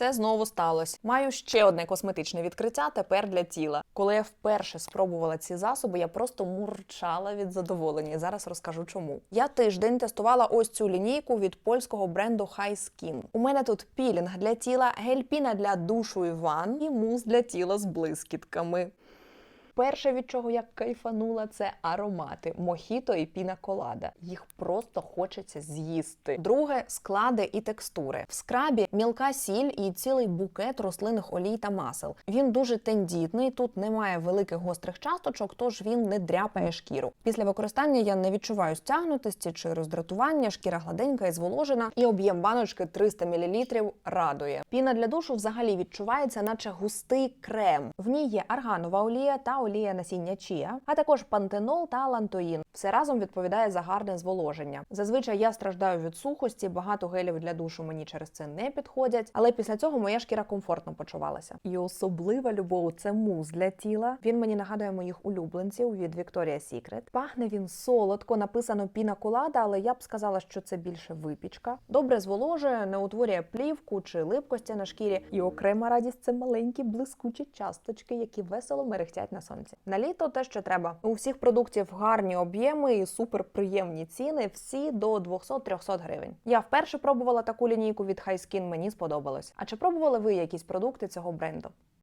це знову сталося. Маю ще одне косметичне відкриття тепер для тіла. Коли я вперше спробувала ці засоби, я просто мурчала від задоволення. Зараз розкажу чому. Я тиждень тестувала ось цю лінійку від польського бренду High Skin. У мене тут пілінг для тіла, гель-піна для душу і ван і мус для тіла з блискітками. Перше, від чого я кайфанула, це аромати мохіто і піна колада. Їх просто хочеться з'їсти. Друге склади і текстури. В скрабі мілка сіль і цілий букет рослинних олій та масел. Він дуже тендітний, тут немає великих гострих часточок, тож він не дряпає шкіру. Після використання я не відчуваю стягнутості чи роздратування, шкіра гладенька і зволожена, і об'єм баночки 300 мл радує. Піна для душу взагалі відчувається, наче густий крем. В ній є арганова олія та олія насіння чія, а також пантенол та лантоїн. Все разом відповідає за гарне зволоження. Зазвичай я страждаю від сухості, багато гелів для душу мені через це не підходять, але після цього моя шкіра комфортно почувалася. І особлива любов це мус для тіла. Він мені нагадує моїх улюбленців від Victoria's Secret. Пахне він солодко, написано піна колада, але я б сказала, що це більше випічка. Добре зволожує, не утворює плівку чи липкості на шкірі. І окрема радість це маленькі блискучі часточки, які весело мерехтять на сонці. На літо те, що треба. У всіх продуктів гарні об'єми і суперприємні ціни, всі до 200-300 гривень. Я вперше пробувала таку лінійку від Skin, мені сподобалось. А чи пробували ви якісь продукти цього бренду?